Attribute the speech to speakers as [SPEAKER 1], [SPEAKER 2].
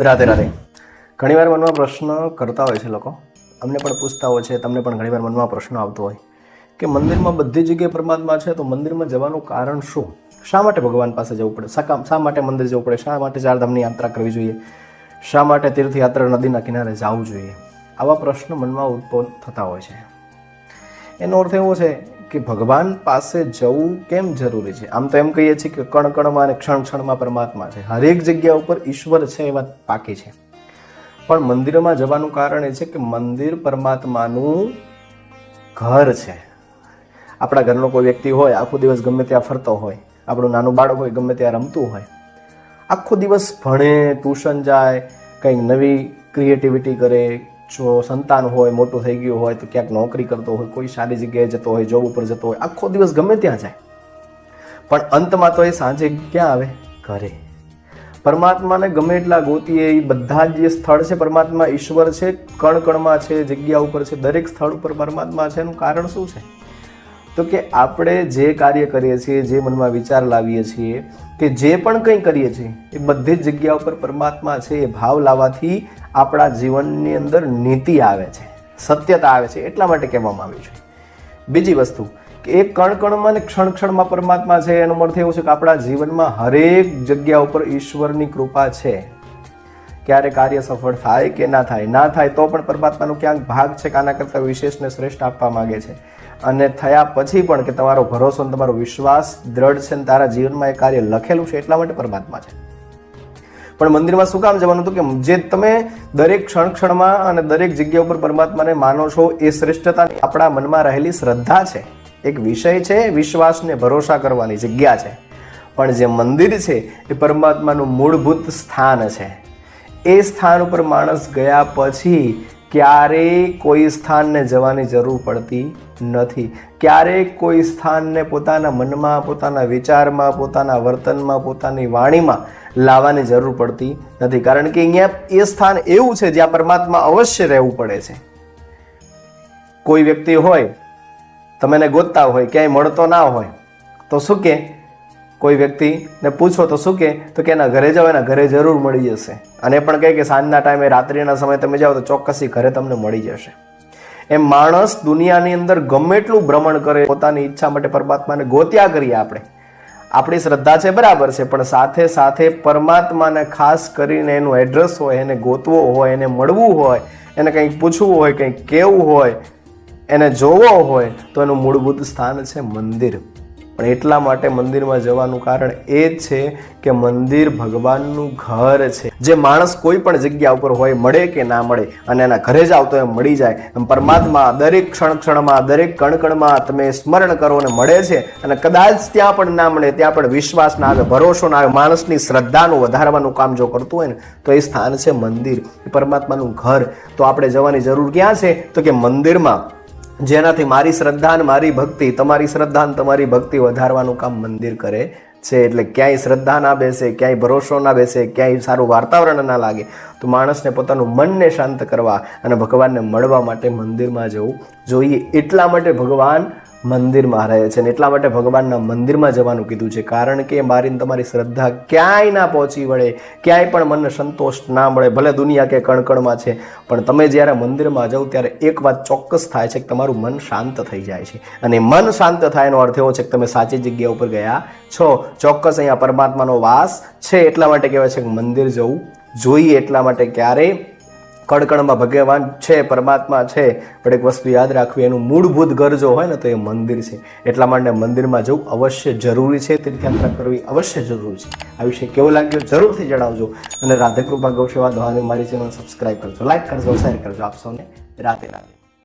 [SPEAKER 1] રાધે રાધે. ઘણીવાર મનમાં પ્રશ્ન કરતા હોય છે લોકો. અમને પણ પૂછતા હોય છે, તમને પણ ઘણીવાર મનમાં પ્રશ્ન આવતો હોય કે મંદિરમાં બધી જગ્યાએ પરમાત્મા છે, તો મંદિરમાં જવાનું કારણ શું? શા માટે ભગવાન પાસે જવું પડે? શા શા માટે મંદિર જવું પડે? શા માટે ચારધામની યાત્રા કરવી જોઈએ? શા માટે તીર્થયાત્રા નદીના કિનારે જવું જોઈએ? આવા પ્રશ્ન મનમાં ઉત્પન્ન થતા હોય છે. એનો અર્થ એવો છે કે ભગવાન પાસે જવું કેમ જરૂરી છે? આમ તો એમ કહીએ છીએ કે કણ કણમાં અને ક્ષણ ક્ષણમાં પરમાત્મા છે. હરેક જગ્યા ઉપર ઈશ્વર છે એ વાત પાકી છે. પણ મંદિરમાં જવાનું કારણ એ છે કે મંદિર પરમાત્માનું ઘર છે. આપણા ઘરનો કોઈ વ્યક્તિ હોય, આખો દિવસ ગમે ત્યાં ફરતો હોય, આપણું નાનું બાળક હોય, ગમે ત્યાં રમતું હોય, આખો દિવસ ભણે, ટ્યુશન જાય, કંઈક નવી ક્રિએટિવિટી કરે જો સંતાન હોય, મોટું થઈ ગયું હોય, તો ક્યાંક નોકરી કરતો હોય, કોઈ સારી જગ્યાએ જતો હોય જોબ ઉપર જતો હોય, આખો દિવસ ગમે ત્યાં જાય. પણ અંતમાં તો એ સાંજે ક્યાં આવે? ઘરે. પરમાત્માને ગમે એટલા ગોતીએ એ બધા જે સ્થળ છે, પરમાત્મા ઈશ્વર છે કણ કણમાં છે, જગ્યા ઉપર છે, દરેક સ્થળ ઉપર પરમાત્મા છે, એનું કારણ શું છે? તો કે આપણે જે કાર્ય કરીએ છીએ, જે મનમાં વિચાર લાવીએ છીએ, કે જે પણ કંઈ કરીએ છીએ, એ બધી જ જગ્યા ઉપર પરમાત્મા છે, એ ભાવ લાવવાથી આપણા જીવનની અંદર નીતિ આવે છે, સત્યતા આવે છે, એટલા માટે કહેવામાં આવ્યું છે. બીજી વસ્તુ કે એક કણ કણમાં ને ક્ષણ ક્ષણમાં પરમાત્મા છે, એનો અર્થ એવો છે કે આપણા જીવનમાં હરેક જગ્યા ઉપર ઈશ્વરની કૃપા છે. ક્યારે કાર્ય સફળ થાય કે ના થાય ના થાય તો પણ પરમાત્માનો ક્યાંક ભાગ છે કે આના કરતાં વિશેષને શ્રેષ્ઠ આપવા માંગે છે. અને થયા પછી પણ કે તમારો ભરોસો તમારો વિશ્વાસ દ્રઢ છે ને તારા જીવનમાં એ કાર્ય લખેલું છે એટલા માટે પરમાત્મા છે. પણ મંદિરમાં શું કામ જવાનું હતું કે જે તમે દરેક ક્ષણ ક્ષણમાં અને દરેક જગ્યા ઉપર પરમાત્માને માનો છો, એ શ્રેષ્ઠતાની આપણા મનમાં રહેલી શ્રદ્ધા છે. એક વિષય છે, વિશ્વાસને ભરોસા કરવાની જગ્યા છે. પણ જે મંદિર છે, એ પરમાત્માનું મૂળભૂત સ્થાન છે. એ સ્થાન ઉપર માણસ ગયા પછી ક્યારેય કોઈ સ્થાનને જવાની જરૂર પડતી નથી. ક્યારેય કોઈ સ્થાનને પોતાના મનમાં, પોતાના વિચારમાં, પોતાના વર્તનમાં, પોતાની વાણીમાં લાવવાની જરૂર પડતી નથી. કારણ કે અહીંયા એ સ્થાન એવું છે જ્યાં પરમાત્મા અવશ્ય રહેવું પડે છે. કોઈ વ્યક્તિ હોય, તમે ગોતતા હોય, ક્યાંય મળતો ના હોય, તો શું કે? કોઈ વ્યક્તિને પૂછો તો શું કે? તો કે એના ઘરે જાઓ, એના ઘરે જરૂર મળી જશે. અને પણ કહે કે સાંજના ટાઈમે, રાત્રિના સમયે તમે જાઓ તો ચોક્કસી ઘરે તમને મળી જશે. એમ માણસ દુનિયાની અંદર ગમે એટલું ભ્રમણ કરે, પોતાની ઈચ્છા માટે પરમાત્માને ગોત્યા કરીએ આપણે. આપણી શ્રદ્ધા છે બરાબર છે, પણ સાથે સાથે પરમાત્માને ખાસ કરીને એનું એડ્રેસ હોય, એને ગોતવો હોય, એને મળવું હોય, એને કંઈક પૂછવું હોય, કંઈક કહેવું હોય, એને જોવો હોય, તો એનું મૂળભૂત સ્થાન છે મંદિર. પણ એટલા માટે મંદિરમાં જવાનું કારણ એ છે કે મંદિર ભગવાનનું ઘર છે. જે માણસ કોઈ પણ જગ્યા ઉપર હોય, મળે કે ના મળે, અને એના ઘરે જાવ તો એમ મળી જાય. એમ પરમાત્મા દરેક ક્ષણ ક્ષણમાં, દરેક કણ કણમાં તમે સ્મરણ કરો અને મળે છે. અને કદાચ ત્યાં પણ ના મળે, ત્યાં પણ વિશ્વાસ ના આવે, ભરોસો ના આવે, માણસની શ્રદ્ધાનું વધારવાનું કામ જો કરતું હોય ને, તો એ સ્થાન છે મંદિર. પરમાત્માનું ઘર. તો આપણે જવાની જરૂર ક્યાં છે? તો કે મંદિરમાં જેનાથી મારી શ્રદ્ધા અને મારી ભક્તિ, તમારી શ્રદ્ધા અને તમારી ભક્તિ વધારવાનું કામ મંદિર કરે છે. એટલે ક્યાંય શ્રદ્ધા ના બેસે, ક્યાંય ભરોસો ના બેસે, ક્યાંય સારું વાતાવરણ ના લાગે, તો માણસને પોતાનું મનને શાંત કરવા અને ભગવાનને મળવા માટે મંદિરમાં જવું જોઈએ. એટલા માટે ભગવાન મંદિરમાં રહે છે અને એટલા માટે ભગવાનના મંદિરમાં જવાનું કીધું છે. કારણ કે મારીને તમારી શ્રદ્ધા ક્યાંય ના પહોંચી વળે, ક્યાંય પણ મનને સંતોષ ના મળે, ભલે દુનિયા કે કણકણમાં છે. પણ તમે જ્યારે મંદિરમાં જાઓ ત્યારે એક વાત ચોક્કસ થાય છે કે તમારું મન શાંત થઈ જાય છે. અને મન શાંત થાય એનો અર્થ એવો છે કે તમે સાચી જગ્યા ઉપર ગયા છો. ચોક્કસ અહીંયા પરમાત્માનો વાસ છે એટલા માટે કહેવાય છે કે મંદિર જવું જોઈએ એટલા માટે ક્યારેય કણકણમાં ભગવાન છે, પરમાત્મા છે, પણ એક વસ્તુ યાદ રાખવી, એનું મૂળભૂત ઘર જો હોય ને, તો એ મંદિર છે. એટલા માટે મંદિરમાં જવું અવશ્ય જરૂરી છે તીર્થયાત્રા કરવી અવશ્ય જરૂરી છે. આ વિશે કેવું લાગ્યું જરૂરથી જણાવજો. અને રાધે કૃપા ગૌસેવા દવાની મારી ચેનલ સબસ્ક્રાઈબ કરજો લાઈક કરજો શેર કરજો, આપ સૌને રાતે રાધે